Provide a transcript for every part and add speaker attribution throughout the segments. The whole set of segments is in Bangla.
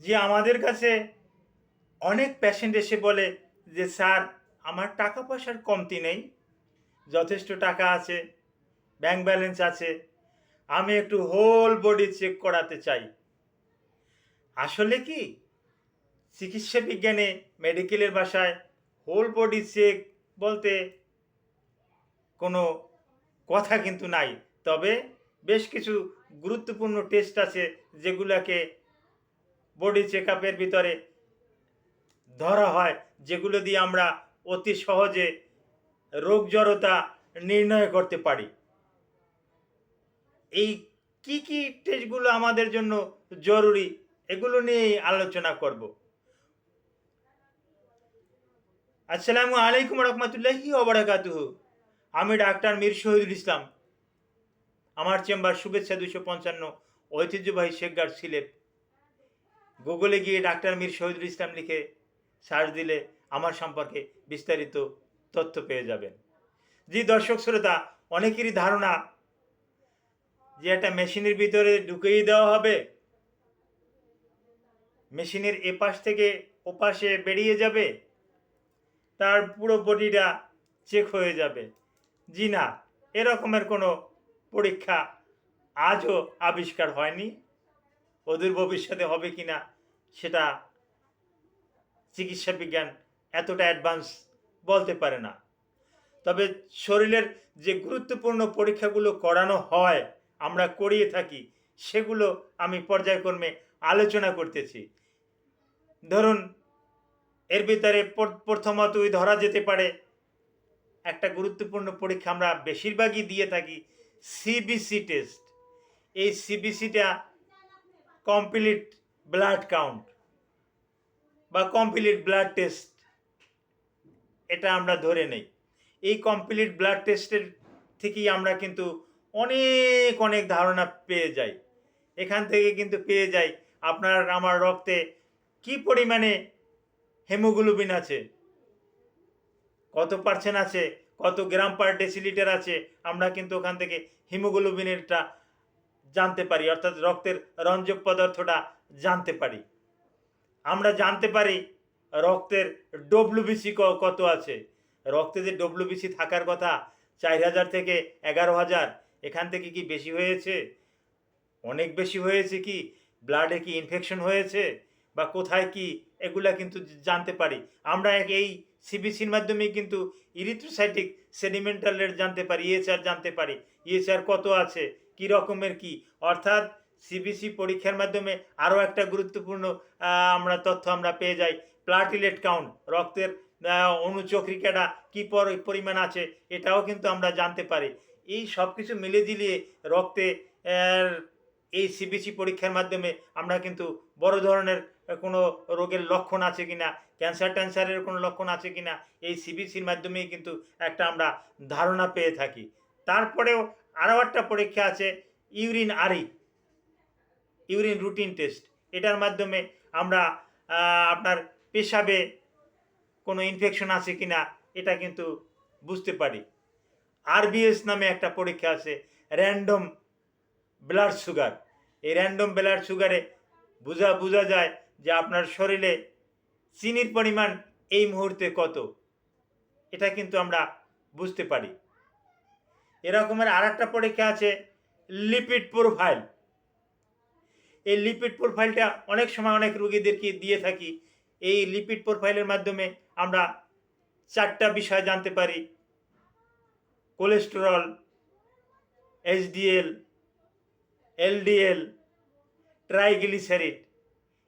Speaker 1: যে আমাদের কাছে অনেক পেশেন্ট এসে বলে যে, স্যার, আমার টাকা পয়সার কমতি নেই। যথেষ্ট টাকা আছে ব্যাংক ব্যালেন্স আছে, আমি একটু হোল বডি চেক করাতে চাই। আসলে কি? চিকিৎসা বিজ্ঞানে মেডিকেলের ভাষায় হোল বডি চেক বলতে কোনো কথা কিন্তু নাই। তবে বেশ কিছু গুরুত্বপূর্ণ টেস্ট আছে যেগুলোকে বডি চেক ভিতরে ধরা হয়, যেগুলো দিয়ে আমরা অতি সহজে রোগ জড়তা নির্ণয় করতে পারি। এই কি কি টেস্টগুলো আমাদের জন্য জরুরি, এগুলো নিয়েই আলোচনা করব। আসসালামু আলাইকুম রহমতুল্লাহি ওবরাকাতুহু আমি ডাক্তার মীর শহীদুল ইসলাম। আমার চেম্বার শুভেচ্ছা দুশো পঞ্চান্ন ঐতিহ্যবাহী শেখগার সিলেট। গুগলে গিয়ে ডাক্তার মীর শহীদুল ইসলাম লিখে সার্চ দিলে আমার সম্পর্কে বিস্তারিত তথ্য পেয়ে যাবেন। জি দর্শক শ্রোতা, অনেকেরই ধারণা যে একটা মেশিনের ভিতরে ঢুকিয়ে দেওয়া হবে। মেশিনের এপাশ থেকে ওপাশে বেরিয়ে যাবে, তার পুরো বডিটা চেক হয়ে যাবে। জি না, এরকমের কোনো পরীক্ষা আজও আবিষ্কার হয়নি। অদূর ভবিষ্যতে হবে কি না সেটা চিকিৎসা বিজ্ঞান এতটা অ্যাডভান্স বলতে পারে না। তবে শরীরের যে গুরুত্বপূর্ণ পরীক্ষাগুলো করানো হয়, আমরা করিয়ে থাকি, সেগুলো আমি পর্যায়ক্রমে আলোচনা করতেছি। ধরুন, এর ভিতরে প্র- প্রথমতই ধরা যেতে পারে, একটা গুরুত্বপূর্ণ পরীক্ষা আমরা বেশিরভাগই দিয়ে থাকি সিবিসি টেস্ট এই সিবিসিটা কমপ্লিট ব্লাড কাউন্ট বা কমপ্লিট ব্লাড টেস্ট এটা আমরা ধরে নেই। এই কমপ্লিট ব্লাড টেস্টের থেকেই আমরা কিন্তু অনেক অনেক ধারণা পেয়ে যাই। এখান থেকে কিন্তু পেয়ে যাই আপনার আমার রক্তে কি পরিমাণে হেমোগ্লোবিন আছে, কত পার্সেন্ট আছে, কত গ্রাম পার ডেসিলিটার আছে, আমরা কিন্তু ওখান থেকে হিমোগ্লোবিনেরটা জানতে পারি। অর্থাৎ রক্তের রঞ্জক পদার্থটা জানতে পারি। আমরা জানতে পারি রক্তের ডব্লিউবিসি কত আছে। রক্তে যে ডব্লিউবিসি থাকার কথা, চার হাজার থেকে এগারো হাজার, এখান থেকে কি বেশি হয়েছে? অনেক বেশি হয়েছে কি? ব্লাডে কি ইনফেকশন হয়েছে? বা কোথায় কি? এগুলা কিন্তু জানতে পারি। আমরা এই সিবিসির মাধ্যমে কিন্তু ইরিথ্রোসাইটিক সেডিমেন্টাল রেট জানতে পারি ইএসআর জানতে পারি। ইএসআর কত আছে? কি রকমের কি? অর্থাৎ সিবিসি পরীক্ষার মাধ্যমে আরও একটা গুরুত্বপূর্ণ আমরা তথ্য আমরা পেয়ে যাই। প্লাটিলেট কাউন্ট রক্তের অনুচক্রিকাটা কী পর- পরিমাণ আছে, এটাও কিন্তু আমরা জানতে পারি। এই সব কিছু মিলে দিলিয়ে রক্তে এই সিবিসি পরীক্ষার মাধ্যমে আমরা কিন্তু বড় ধরনের কোনো রোগের লক্ষণ আছে কিনা, ক্যান্সার ট্যান্সারের কোনো লক্ষণ আছে কিনা, এই সিবিসির মাধ্যমেই কিন্তু একটা আমরা ধারণা পেয়ে থাকি। তারপরেও আরও একটা পরীক্ষা আছে, ইউরিন আরি। ইউরিন রুটিন টেস্ট এটার মাধ্যমে আমরা আপনার পেশাবে কোনো ইনফেকশন আছে কিনা, এটা কিন্তু বুঝতে পারি। আরবিএস নামে একটা পরীক্ষা আছে র্যান্ডম ব্লাড সুগার এই র্যান্ডম ব্লাড সুগারে বোঝা বোঝা যায় যে আপনার শরীরে চিনির পরিমাণ এই মুহূর্তে কত। এটা কিন্তু আমরা বুঝতে পারি। এরকমের আর একটা পরীক্ষা আছে লিপিড প্রোফাইল এই লিপিড প্রোফাইলটা অনেক সময় অনেক রোগীদেরকে দিয়ে থাকি। এই লিপিড প্রোফাইলের মাধ্যমে আমরা চারটা বিষয় জানতে পারি। কোলেস্টেরল এইচডিএল এলডিএল ট্রাইগ্লিসারিড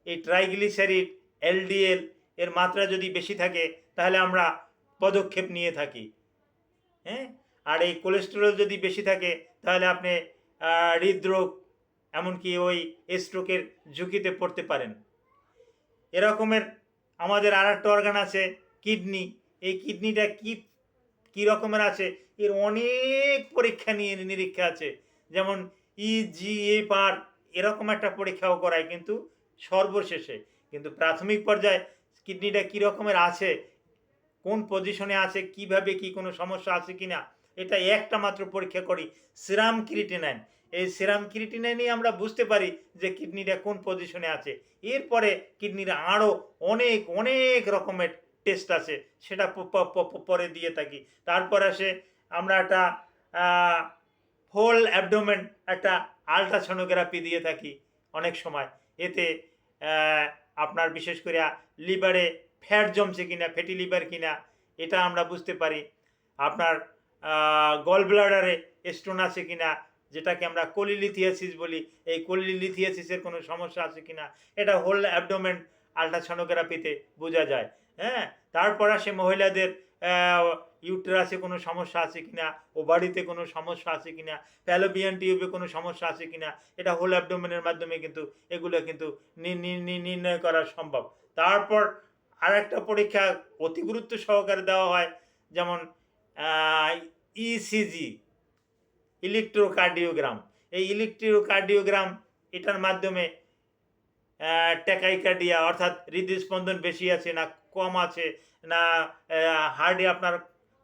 Speaker 1: এই ট্রাইগ্লিসারিড এলডিএল এর মাত্রা যদি বেশি থাকে, তাহলে আমরা পদক্ষেপ নিয়ে থাকি। হ্যাঁ? আর এই কোলেস্টেরল যদি বেশি থাকে, তাহলে আপনি হৃদরোগ এমনকি ওই স্ট্রোকের ঝুঁকিতে পড়তে পারেন। এরকমের আমাদের আর একটা অর্গান আছে, কিডনি। এই কিডনিটা কি, কী রকমের আছে? এর অনেক পরীক্ষা নিয়ে নিরীক্ষা আছে। যেমন E ইজিএফআর এরকম একটা পরীক্ষাও করায় কিন্তু সর্বশেষে। কিন্তু প্রাথমিক পর্যায়ে কিডনিটা কী রকমের আছে? কোন পজিশনে আছে? কীভাবে কি কোনো সমস্যা আছে কি না এটা একটা মাত্র পরীক্ষা করি। Serum creatinine. এই সেরাম ক্রিটিনাইনে আমরা বুঝতে পারি যে কিডনিটা কোন পজিশনে আছে। এরপরে কিডনির আরও অনেক অনেক রকমের টেস্ট আছে, সেটা পরে দিয়ে থাকি। তারপর আসে আমরা একটা হোল অ্যাবডোমেন একটা আলট্রাসোনোগ্রাফি দিয়ে থাকি অনেক সময়। এতে আপনার বিশেষ করে লিভারে ফ্যাট জমছে কিনা ফ্যাটি লিভার কিনা, এটা আমরা বুঝতে পারি। আপনার গল ব্লাডারে স্টোন আছে কিনা যেটাকে আমরা কোলিলিথিয়াসিস বলি, এই কোলিলিথিয়াসিসের কোনো সমস্যা আছে কি না এটা হোল অ্যাবডোমেন আলট্রাসোনোগ্রাফিতে বোঝা যায়। হ্যাঁ তারপর আসে মহিলাদের ইউটেরাসে কোনো সমস্যা আছে কিনা ওভারিতে কোনো সমস্যা আছে কি না প্যালোবিয়ান টিউবে কোনো সমস্যা আছে কি না এটা হোল অ্যাবডোমেনের মাধ্যমে কিন্তু এগুলো কিন্তু নি- নি- নি- নির্ণয় করা সম্ভব। তারপর আর একটা পরীক্ষা অতি গুরুত্ব সহকারে দেওয়া হয়, যেমন ইসিজি ইলেকট্রোকার্ডিওগ্রাম। এই ইলেকট্রোকার্ডিওগ্রাম, এটার মাধ্যমে ট্যাকাইকার্ডিয়া, অর্থাৎ হৃদস্পন্দন বেশি আছে না কম আছে, না হার্টে আপনার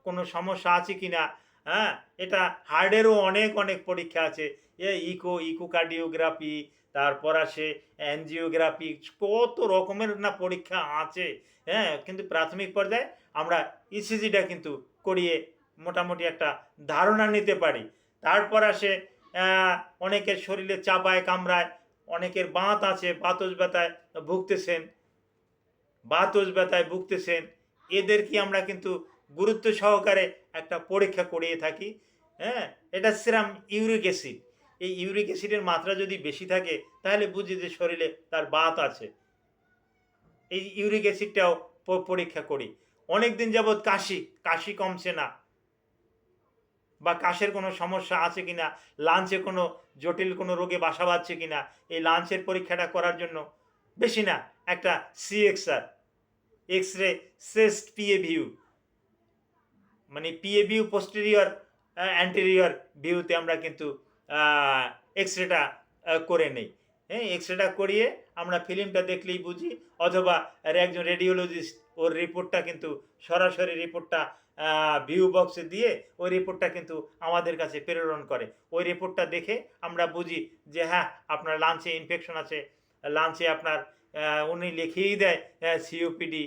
Speaker 1: কোনো সমস্যা আছে কি না হ্যাঁ এটা হার্টেরও অনেক অনেক পরীক্ষা আছে। এ, ইকো, ইকোকার্ডিওগ্রাফি, তারপর আসে অ্যানজিওগ্রাফি, কত রকমের না পরীক্ষা আছে হ্যাঁ কিন্তু প্রাথমিক পর্যায়ে আমরা ইসিজিটা কিন্তু করিয়ে মোটামুটি একটা ধারণা নিতে পারি। তারপর আসে অনেকের শরীরে চাপায়, কামড়ায়, অনেকের বাঁত আছে, বাতজ ব্যথায় ভুগতেছেন। বাতজ ব্যথায় ভুগতেছেন। এদেরকে আমরা কিন্তু গুরুত্ব সহকারে একটা পরীক্ষা করিয়ে থাকি? হ্যাঁ এটা সিরাম ইউরিক অ্যাসিড। এই ইউরিক অ্যাসিডের মাত্রা যদি বেশি থাকে, তাহলে বুঝি যে শরীরে তার বাত আছে। এই ইউরিক অ্যাসিডটাও পরীক্ষা করি। অনেক দিন যাবৎ কাশি কাশি কমছে না। বা কাশের কোনো সমস্যা আছে কিনা লাঞ্চে কোনো জটিল কোনো রোগে বাসা বাঁধছে কিনা, এই লাঞ্চের পরীক্ষাটা করার জন্য বেশি না, একটা CXR X ray chest PA view মানে পিএ ভিউ পোস্টেরিয়র অ্যান্টেরিয়র ভিউতে আমরা কিন্তু এক্স রেটা করে নেই। হ্যাঁ এক্স রেটা করিয়ে আমরা ফিল্মটা দেখলেই বুঝি, অথবা একজন রেডিওলজিস্ট ওর রিপোর্টটা কিন্তু সরাসরি রিপোর্টটা ভিউ বক্সে দিয়ে ওই রিপোর্টটা কিন্তু আমাদের কাছে প্রেরণ করে। ওই রিপোর্টটা দেখে আমরা বুঝি যে হ্যাঁ আপনার লাঞ্চে ইনফেকশন আছে লাঞ্চে আপনার উনি লিখেই দেয় সিওপিডি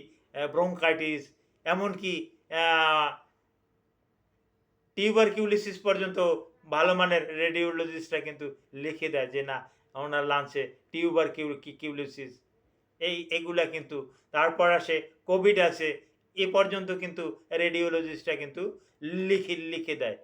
Speaker 1: ব্রোঙ্কাইটিস এমনকি টিউবারকিউলিসিস পর্যন্ত ভালো মানের রেডিওলজিস্টরা কিন্তু লিখে দেয় যে, না, ওনার লাঞ্চে টিউবার কিউলিসিস এই, এগুলা কিন্তু তারপর আসে কোভিড আছে এ পর্যন্ত কিন্তু রেডিওলজিস্টরা কিন্তু লিখে লিখে দেয়।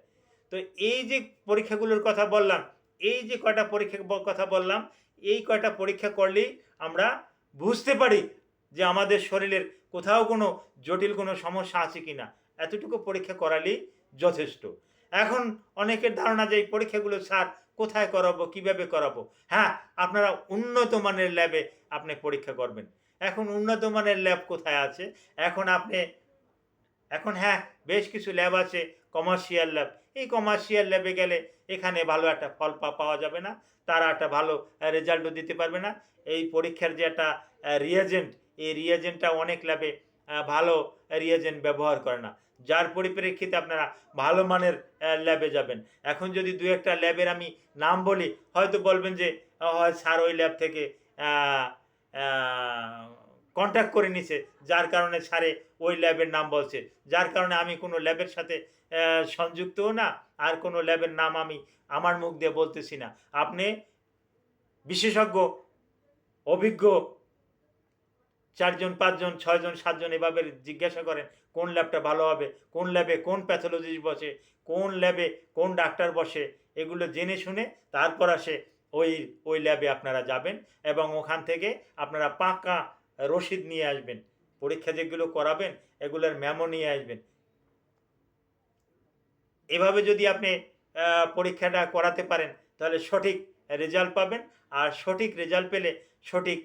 Speaker 1: তো এই যে পরীক্ষাগুলোর কথা বললাম, এই যে কয়টা পরীক্ষার ব- কথা বললাম, এই কয়টা পরীক্ষা করলেই আমরা বুঝতে পারি যে আমাদের শরীরের কোথাও কোনো জটিল কোনো সমস্যা আছে কি না এতটুকু পরীক্ষা করালেই যথেষ্ট। এখন অনেকের ধারণা যে এই পরীক্ষাগুলো, স্যার, কোথায় করাবো, কীভাবে করাবো? হ্যাঁ আপনারা উন্নত মানের ল্যাবে আপনি পরীক্ষা করবেন। এখন উন্নত মানের ল্যাব কোথায় আছে? এখন আপনি, এখন হ্যাঁ বেশ কিছু ল্যাব আছে কমার্শিয়াল ল্যাব এই কমার্শিয়াল ল্যাবে গেলে এখানে ভালো একটা ফল পাওয়া যাবে না, তারা একটা ভালো রেজাল্টও দিতে পারবে না। এই পরীক্ষার যে একটা রিয়াজেন্ট এই রিয়াজেন্টটা অনেক ল্যাবে ভালো রিয়াজেন্ট ব্যবহার করে না। যার পরিপ্রেক্ষিতে আপনারা ভালো মানের ল্যাবে যাবেন। এখন যদি দু একটা ল্যাবের আমি নাম বলি, হয়তো বলবেন যে হয় স্যার ওই ল্যাব থেকে কন্ট্যাক্ট করে নিছে, যার কারণে স্যারে ওই ল্যাবের নাম বলছে। যার কারণে আমি কোনো ল্যাবের সাথে সংযুক্তও না, আর কোনো ল্যাবের নাম আমি আমার মুখ দিয়ে বলতেছি না। আপনি বিশেষজ্ঞ, অভিজ্ঞ, চারজন, পাঁচজন, ছয়জন, সাতজন এভাবে জিজ্ঞাসা করেন, কোন ল্যাবটা ভালো হবে, কোন ল্যাবে কোন প্যাথোলজিস্ট বসে, কোন ল্যাবে কোন ডাক্তার বসে, এগুলো জেনে শুনে তারপর আসে ওই ওই ল্যাবে আপনারা যাবেন এবং ওখান থেকে আপনারা পাকা রসিদ নিয়ে আসবেন। পরীক্ষা যেগুলো করাবেন, এগুলোর মেমো নিয়ে আসবেন। এভাবে যদি আপনি পরীক্ষাটা করাতে পারেন, তাহলে সঠিক রেজাল্ট পাবেন আর সঠিক রেজাল্ট পেলে সঠিক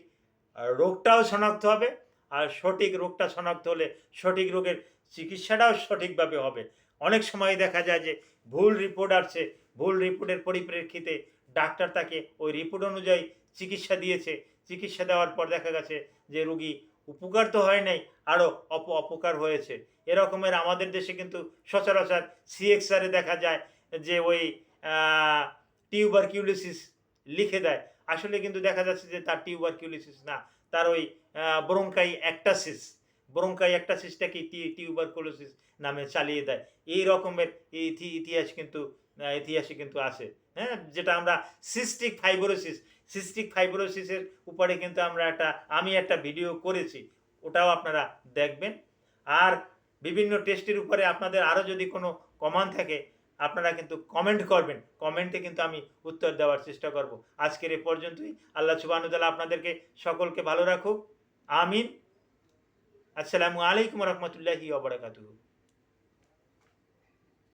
Speaker 1: রোগটাও শনাক্ত হবে আর সঠিক রোগটা শনাক্ত হলে সঠিক রোগের চিকিৎসাটাও সঠিকভাবে হবে। অনেক সময় দেখা যায় যে ভুল রিপোর্ট আসছে, ভুল রিপোর্টের পরিপ্রেক্ষিতে ডাক্তার তাকে ওই রিপোর্ট অনুযায়ী চিকিৎসা দিয়েছে। চিকিৎসা দেওয়ার পর দেখা গেছে যে রুগী উপকার তো হয় নাই আরও অপ, অপকার হয়েছে। এরকমের আমাদের দেশে কিন্তু সচরাচর সিএক্সআরে দেখা যায় যে ওই টিউবারকিউলিসিস লিখে দেয়। আসলে কিন্তু দেখা যাচ্ছে যে তার টিউবারকিউলিসিস না, তার ওই ব্রঙ্কাই অ্যাক্টাসিস ব্রঙ্কাই অ্যাক্টাসিসটাকে টিউবারকুলোসিস নামে চালিয়ে দেয়। এই রকমের ইতি- ইতিহাস কিন্তু ইতিহাসে কিন্তু আছে। হ্যাঁ যেটা আমরা সিস্টিক ফাইব্রোসিস সিস্টিক ফাইব্রোসিসের উপরে কিন্তু আমরা একটা, আমি একটা ভিডিও করেছি, ওটাও আপনারা দেখবেন। আর বিভিন্ন টেস্টের উপরে আপনাদের আরও যদি কোনো কমান থাকে, আপনারা কিন্তু কমেন্ট করবেন। কমেন্টে কিন্তু আমি উত্তর দেওয়ার চেষ্টা করব। আজকের এ পর্যন্তই। আল্লাহ সুবাহতাল্লাহ আপনাদেরকে সকলকে ভালো রাখুক। আমিন। আসসালামু আলাইকুম রহমতুল্লাহি ওবরাকাতুহু